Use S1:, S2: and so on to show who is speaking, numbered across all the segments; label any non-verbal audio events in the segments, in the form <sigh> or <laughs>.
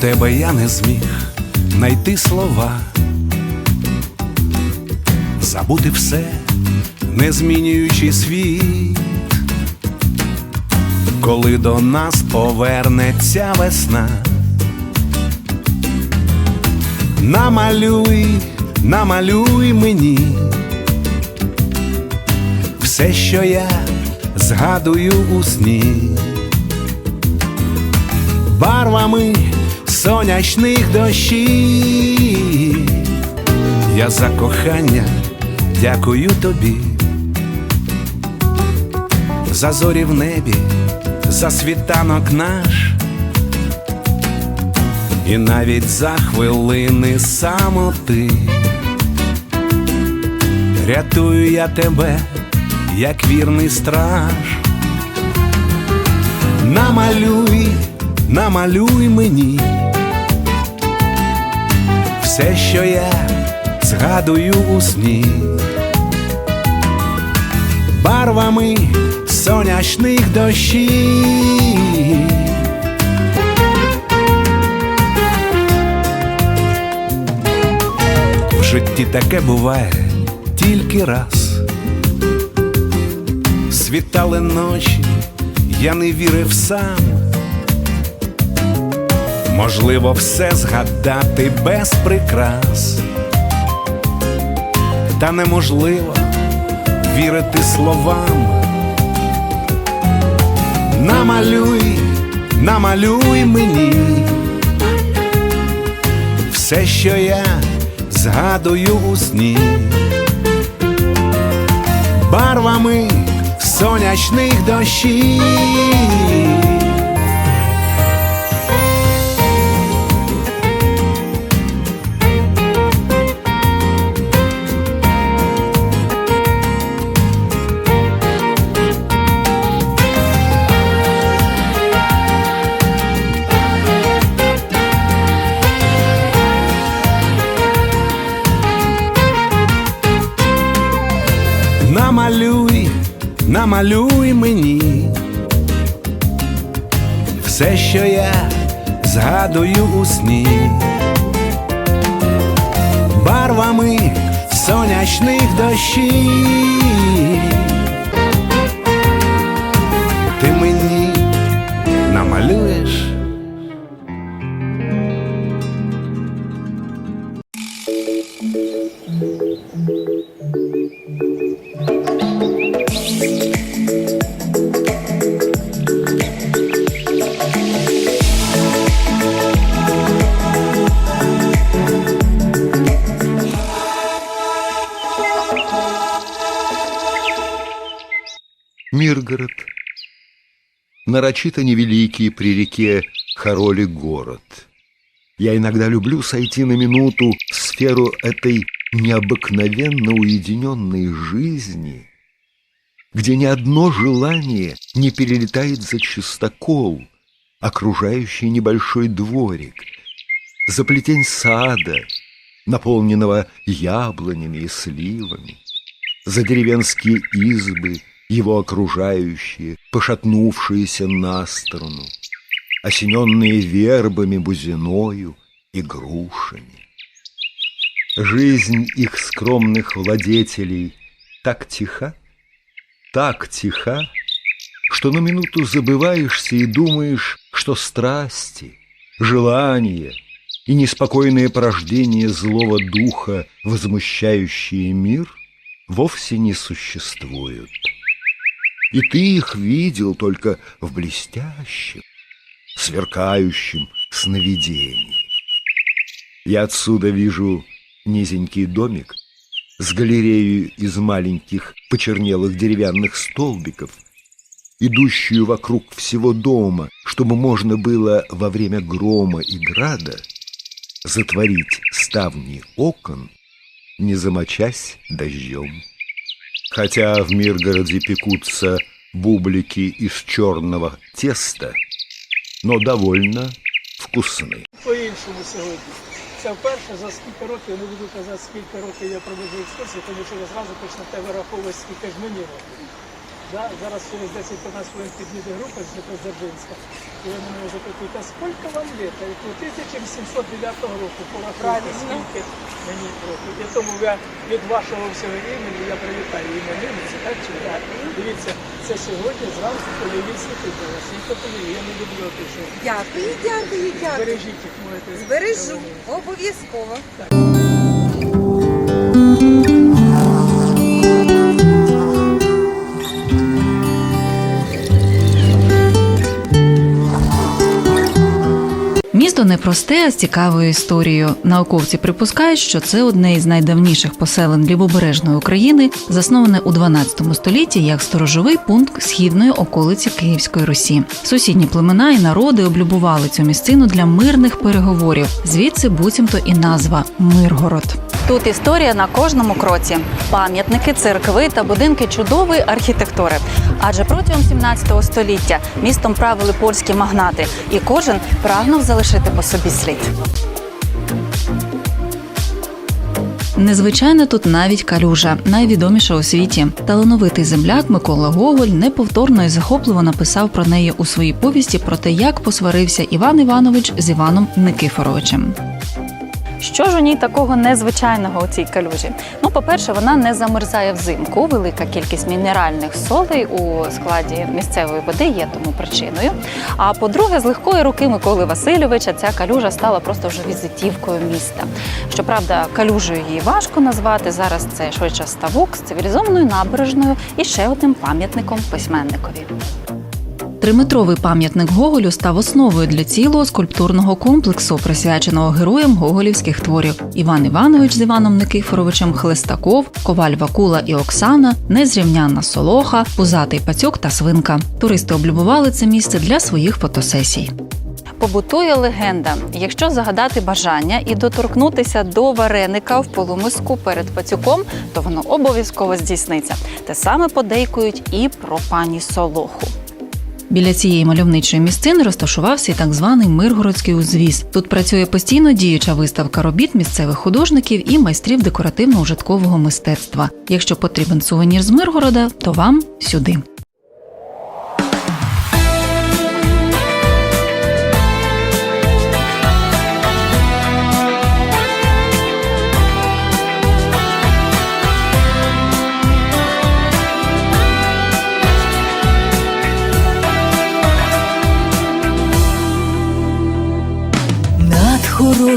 S1: тебе я не зміг знайти слова, забути все, не змінюючи світ, коли до нас повернеться весна. Намалюй, намалюй мені все, що я згадую у сні барвами сонячних дощів. Я за кохання дякую тобі, за зорі в небі, за світанок наш, і навіть за хвилини самоти. Рятую я тебе, як вірний страж. Намалюй, намалюй мені все, що я згадую у сні, барвами сонячних дощів. В житті таке буває тільки раз. Світали ночі, я не вірив сам. Можливо, все згадати без прикрас, та неможливо вірити словам. Намалюй, намалюй мені все, що я згадую у сні, барвами сонячних дощів. Намалюй мені все, що я згадую у сні, барвами сонячних дощів. Ти мені намалюєш.
S2: Миргород. Нарочито невеликий при реке Хароли город. Я иногда люблю сойти на минуту в сферу этой необыкновенно уединенной жизни, где ни одно желание не перелетает за чистокол, окружающий небольшой дворик, за плетень сада, наполненного яблонями и сливами, за деревенские избы, его окружающие, пошатнувшиеся на сторону, осененные вербами бузиною и грушами. Жизнь их скромных владетелей так тиха, так тиха, что на минуту забываешься и думаешь, что страсти, желания и неспокойное порождение злого духа, возмущающие мир, вовсе не существуют. И ты их видел только в блестящем, сверкающем сновидении. Я отсюда вижу низенький домик с галереей из маленьких почернелых деревянных столбиков, идущую вокруг всего дома, чтобы можно было во время грома и града затворить ставни окон, не замочась дождем. Хотя в Миргороде пекутся бублики из черного теста, но довольно вкусны.
S3: По-іншому сьогодні. Це вперше за скільки років, не буду казати, скільки років я проведу екскурсії, тому що я зразу почнете вираховувати, скільки ж мені років. Да? Зараз через 10-15 хвилин підійде група з Дніпродзержинська. І вони мене запитують, а скільки вам літ? Я кажу, 1809 року. Порахуйте, скільки мені років. І тому я від вашого всього імені я привітаю іменинниці, так чи так? Дивіться, це сьогодні зранку польові світителі. Світло польові, я не люблю пишу.
S4: Дякую, дякую, дякую.
S3: Бережіть їх, можете.
S4: Збережу обов'язково.
S5: Місто непросте, а з цікавою історією. Науковці припускають, що це одне із найдавніших поселень лівобережної України, засноване у 12 столітті як сторожовий пункт східної околиці Київської Русі. Сусідні племена і народи облюбували цю місцину для мирних переговорів. Звідси буцімто і назва Миргород.
S6: Тут історія на кожному кроці: пам'ятники, церкви та будинки чудової архітектури. Адже протягом 17 століття містом правили польські магнати, і кожен прагнув залишити по собі слід.
S5: Незвичайна тут навіть калюжа, найвідоміша у світі. Талановитий земляк Микола Гоголь неповторно і захопливо написав про неї у своїй повісті про те, як посварився Іван Іванович з Іваном Никифоровичем.
S6: Що ж у ній такого незвичайного у цій калюжі? Ну, по-перше, вона не замерзає взимку. Велика кількість мінеральних солей у складі місцевої води є тому причиною. А по-друге, з легкої руки Миколи Васильовича ця калюжа стала просто вже візитівкою міста. Щоправда, калюжею її важко назвати. Зараз це швидше ставок з цивілізованою набережною і ще одним пам'ятником письменникові.
S5: Триметровий пам'ятник Гоголю став основою для цілого скульптурного комплексу, присвяченого героям гоголівських творів Іван Іванович з Іваном Никифоровичем, Хлестаков, Коваль Вакула і Оксана, Незрівнянна Солоха, Пузатий Пацюк та Свинка. Туристи облюбували це місце для своїх фотосесій.
S6: Побутує легенда: якщо загадати бажання і доторкнутися до вареника в полумиску перед пацюком, то воно обов'язково здійсниться. Те саме подейкують і про пані Солоху.
S5: Біля цієї мальовничої місцини розташувався і так званий Миргородський узвіз. Тут працює постійно діюча виставка робіт місцевих художників і майстрів декоративно-ужиткового мистецтва. Якщо потрібен сувенір з Миргорода, то вам сюди.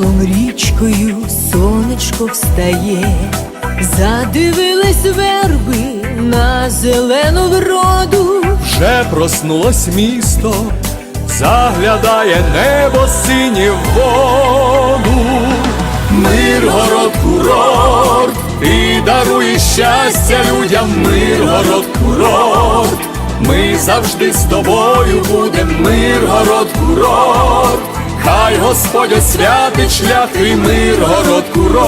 S7: Хоролом річкою сонечко встає, задивились верби на зелену вроду.
S8: Вже проснулось місто, заглядає небо синє в воду. Миргород курорт, і дарує щастя людям, Миргород курорт. Ми завжди з тобою будем, Миргород курорт. Хай Господь освятить шлях і Миргород курорт.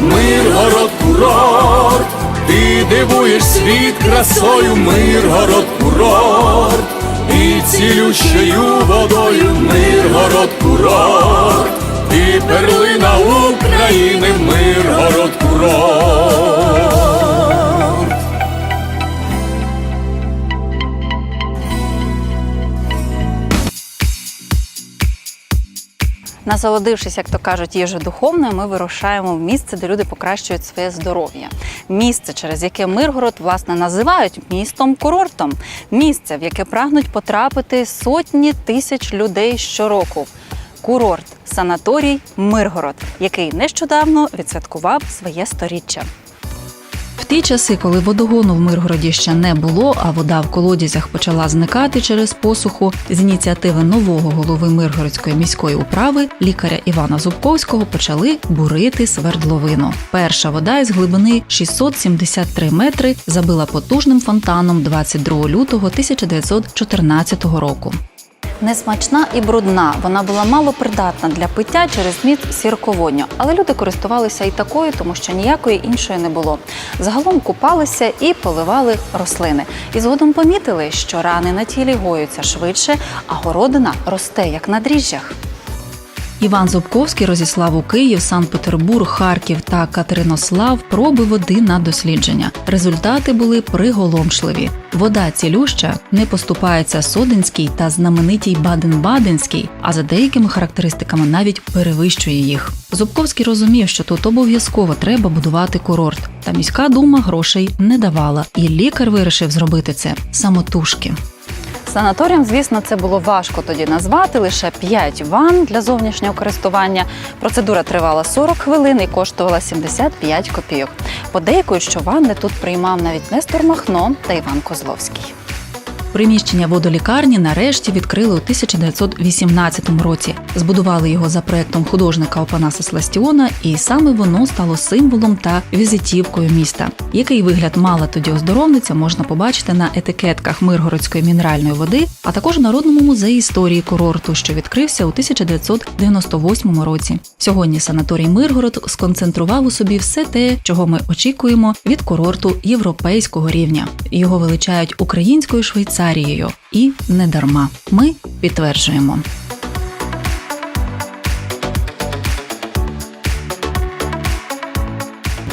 S8: Миргород курорт, ти дивуєш світ красою, Миргород курорт, і цілющою водою Миргород курорт, і перлина України, Миргород курорт.
S6: Насолодившись, як то кажуть, їжею духовною, ми вирушаємо в місце, де люди покращують своє здоров'я. Місце, через яке Миргород власне називають містом курортом. Місце, в яке прагнуть потрапити сотні тисяч людей щороку. Курорт, санаторій Миргород, який нещодавно відсвяткував своє сторіччя.
S5: Ті часи, коли водогону в Миргороді ще не було, а вода в колодязях почала зникати через посуху, з ініціативи нового голови Миргородської міської управи лікаря Івана Зубковського почали бурити свердловину. Перша вода із глибини 673 метри забила потужним фонтаном 22 лютого 1914 року.
S6: Несмачна і брудна, вона була мало придатна для пиття через зміст сірководню, але люди користувалися і такою, тому що ніякої іншої не було. Загалом купалися і поливали рослини. І згодом помітили, що рани на тілі гоються швидше, а городина росте як на дріжджах.
S5: Іван Зубковський розіслав у Київ, Санкт-Петербург, Харків та Катеринослав проби води на дослідження. Результати були приголомшливі. Вода цілюща не поступається Соденській та знаменитій Баден-Баденській, а за деякими характеристиками навіть перевищує їх. Зубковський розумів, що тут обов'язково треба будувати курорт. Та міська дума грошей не давала, і лікар вирішив зробити це самотужки.
S6: Санаторієм, звісно, це було важко тоді назвати. Лише 5 ванн для зовнішнього користування. Процедура тривала 40 хвилин і коштувала 75 копійок. Подейкують, що ванни тут приймав навіть Нестор Махно та Іван Козловський.
S5: Приміщення водолікарні нарешті відкрили у 1918 році. Збудували його за проектом художника Опанаса Сластіона, і саме воно стало символом та візитівкою міста. Який вигляд мала тоді оздоровниця, можна побачити на етикетках Миргородської мінеральної води, а також Народному музеї історії курорту, що відкрився у 1998 році. Сьогодні санаторій Миргород сконцентрував у собі все те, чого ми очікуємо від курорту європейського рівня. Його величають українською Швейцарією, і не дарма. Ми підтверджуємо.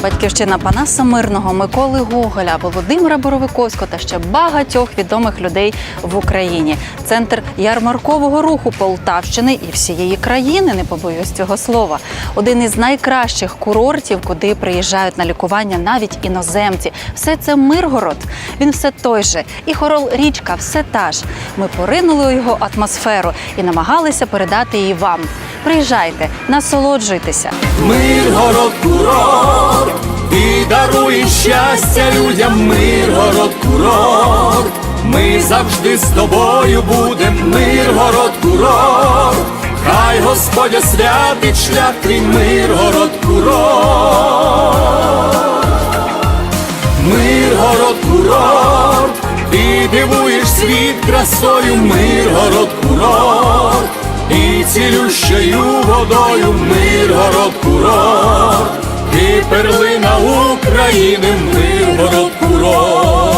S6: Батьківщина Панаса Мирного, Миколи Гоголя, Володимира Боровиковського та ще багатьох відомих людей в Україні. Центр ярмаркового руху Полтавщини і всієї країни, не побоюсь цього слова. Один із найкращих курортів, куди приїжджають на лікування навіть іноземці. Все це Миргород. Він все той же. І хорол річка, все та ж. Ми поринули у його атмосферу і намагалися передати її вам. Приїжджайте, насолоджуйтеся.
S8: Миргород курорт, ти даруєш щастя людям, Миргород курорт. Ми завжди з тобою будем, Миргород курорт. Хай Господь освятить шлях твій Миргород курорт. Миргород курорт, ти дивуєш світ красою, Миргород курорт, і цілющою водою Миргород курорт, ти перлина України, Миргород курорт.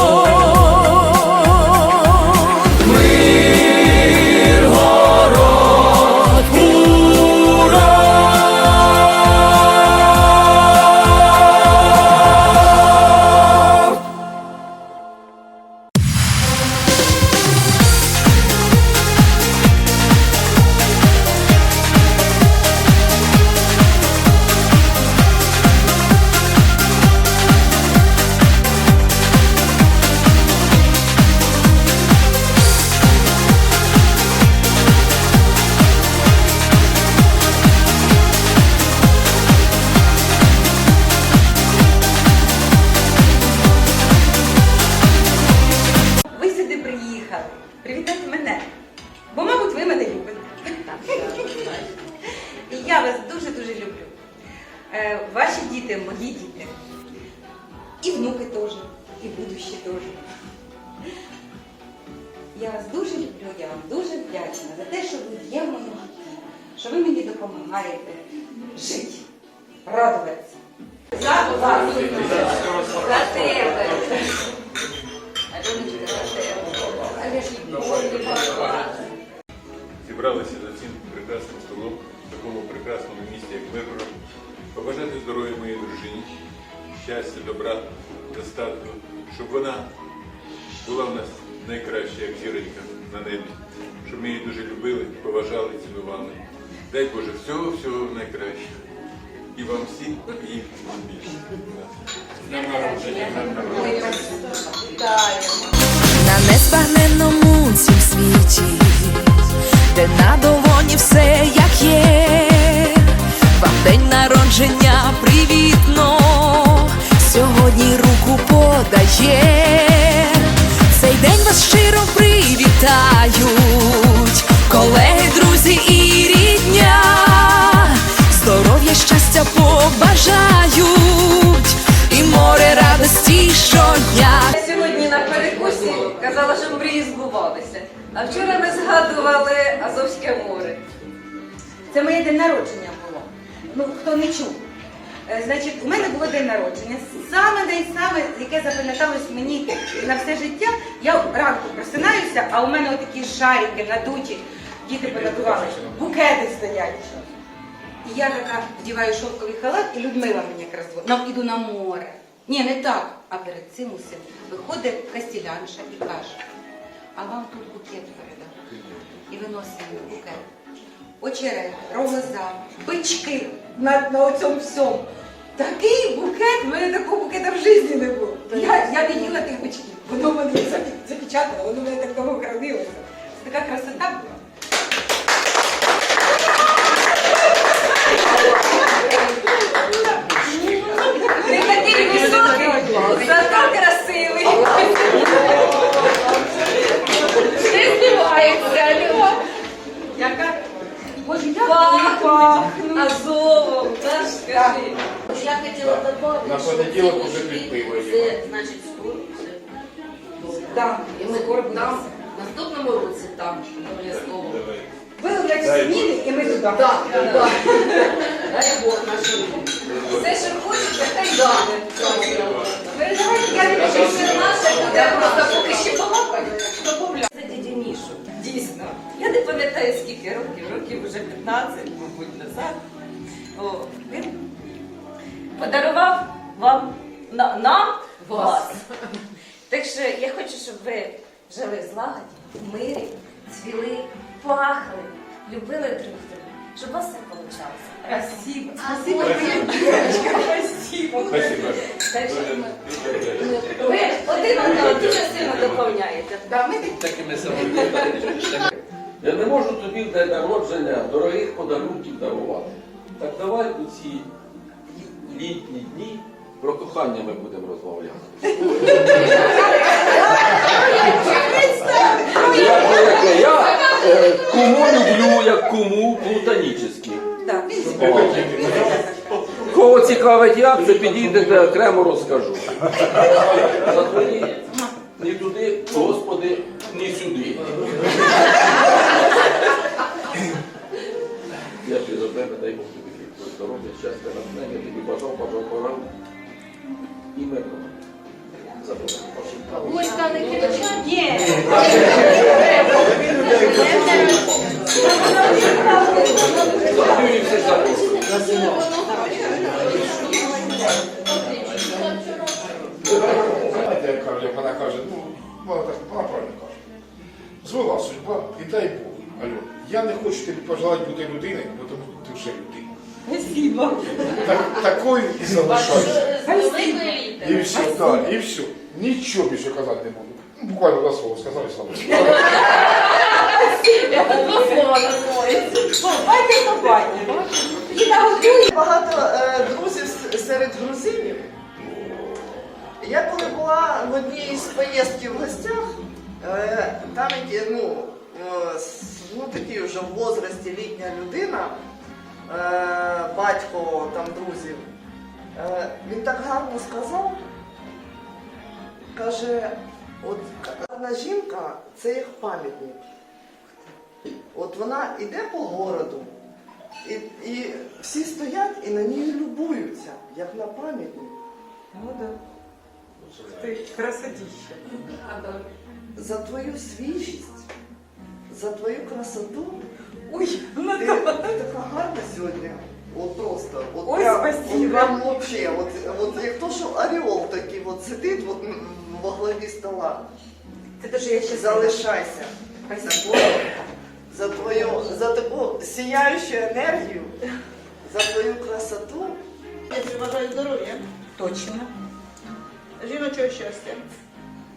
S4: Привітати мене. Бо, мабуть, ви мене любите. І я вас дуже-дуже люблю. Е, ваші діти мої діти. І внуки теж, і будущі теж. Я вас дуже люблю, я вам дуже вдячна за те, що ви є в моєму житті, що ви мені допомагаєте жити, радуватися. За вас. За тебе. Альоночка, за тебе. Але ж
S9: зібралися за цим прекрасним столом в такому прекрасному місті, як Миргород, побажати здоров'я моїй дружині, щастя, добра, достатку, щоб вона була в нас найкраща, як зіронька на небі, щоб ми її дуже любили, поважали, цінували. Дай Боже, всього, всього найкращого. І вам всім, і їм більше. З днем народження, народження.
S7: На незбагненному цім світі, де на долоні все як є, вам день народження привітно, сьогодні руку подає, цей день вас щиро привітають,
S4: казала, що мрії збувалися. А вчора ми згадували Азовське море. Це моє день народження було. Ну, хто не чув. Е, Значить, у мене було день народження. Саме найсаме, яке запам'яталось мені на все життя. Я ранку просинаюся, а у мене отакі шарики надуті. Діти понадували. Букети стоять. І я така вдіваю шовковий халат, і Людмила мені якраз іду на море. Ні, не так. А перед цим усім виходить кастілянша і каже, а вам тут букет передав. І виносить букет. Очерет, рогоза, бички на, на цьому всьому. Такий букет, в мене такого букета в житті не було. Я, я не їла тих бичків. Воно мене запечатало, воно мене так довго хранилося. Така красота була. Ти такий високий, зато красивий. Ти здіваєшся, Альо. Яка? Боже, як пахну. Азовом, так скажи.
S10: Я хотіла добавити,
S8: На
S10: що
S8: понеділок уже підпиво
S10: це, значить, скоро вже.
S4: Так,
S10: І ми там, в наступному році там, обов'язково.
S4: Виявляють зміни, і ми туди.
S10: Так, так. Дай Бог нашим.
S4: Все, що хочете, хай буде. Ви давайте, я не кажу, що наше, я просто поки ще полапаю.
S10: Це діді Мішу.
S4: Дійсно. Я не пам'ятаю, скільки років, років вже 15, мабуть, назад. О, він подарував вам на, нам вас. Так що я хочу, щоб ви жили в злагоді, в мирі, цвіли, пахли, любили друг друга, щоб у вас все вийшло. Спасибо. Спасибо, спасибо.
S9: Спасибо.
S4: Ви один одного дуже сильно доповняєте.
S11: Такими самими. Я не можу тобі в день народження дорогих подарунків дарувати. Так давай у ці літні дні про кохання ми будемо розмовляти. Я, я, я е, кому люблю, як кому плутанічний.
S4: Так.
S11: Кого цікавить як, це підійдете окремо розкажу. <laughs> За твої ні туди, Господи, ні сюди.
S8: Хочу бути людиною, бо тому ти вже людина.
S4: Спасибо.
S8: Так, такою і залишайся. І все, так, і все. Нічого більше казати не буду. Ну, Буквально два слова сказав і слава.
S10: Два слова називається.
S4: Бачите. І нагодує.
S12: Багато е, друзів с- серед грузинів. Я коли була в одній з поїздків в гостях, е, там які, ну, е, с- ну, такі вже в возрасті літня людина, е, батько там друзів, е, він так гарно сказав, каже, от гарна жінка це як пам'ятник. От вона йде по городу, і, і всі стоять і на ній любуються, як на пам'ятник.
S3: Ну да. Ти красотища.
S12: За твою свіжість, за твою красоту.
S3: Ой,
S12: Ти,
S3: ну
S12: ти
S3: да.
S12: така гарна сьогодні. От просто. От
S3: Ой,
S12: прям,
S3: спасибо.
S12: От прям вообще. От, от як то, що орел такий от сидить от, м, во главі стола.
S4: Це те, що я ще
S12: Залишайся. За твою, за твою, за таку сіяючу енергію, за твою красоту.
S13: Я бажаю здоров'я,
S4: Точно.
S13: жіночого щастя,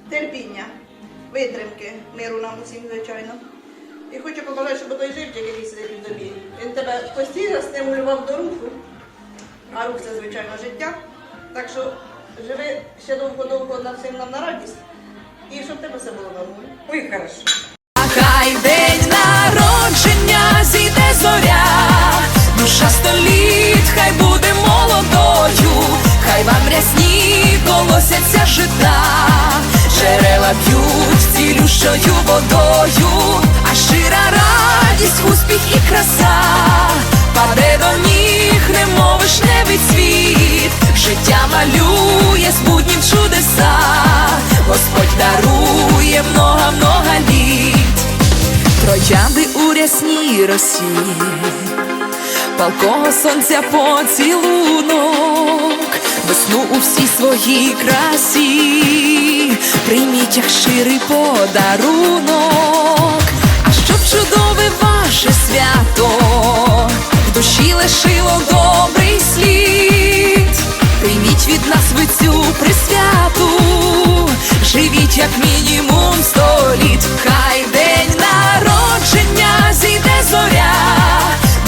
S13: терпіння, витримки, миру нам усім, звичайно. І хочу побажати, щоб той живчик, який сидить у тобі, він тебе постійно стимулював до руху. А рух це, звичайно, життя. Так що живи ще довго-довго на всім нам на радість. І щоб тебе все було нормально.
S4: Ой, хорошо.
S7: Хай день народження зійде зоря, душа століт, хай буде молодою, хай вам рясні колосяться жита, джерела б'ють цілющою водою, а щира радість, успіх і краса, паде до ніг, немов вишневий цвіт, життя малює з чудеса, Господь дарує много-много літ. Троянди у рясній росі палкого сонця поцілунок, весну у всій своїй красі, прийміть як щирий подарунок, чудове ваше свято, в душі лишило добрий слід, прийміть від нас ви цю присвяту, живіть як мінімум сто літ, хай день народження зійде зоря,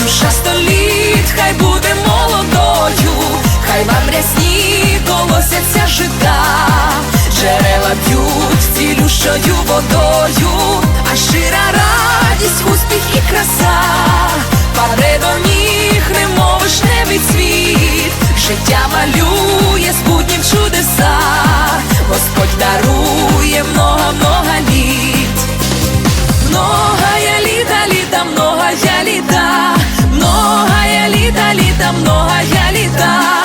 S7: душа століт, хай буде молодою, життя малює спутнім чудеса, Господь дарує много-много літ, много я літа, літа, много я літа, много я літа, літа, много я літа.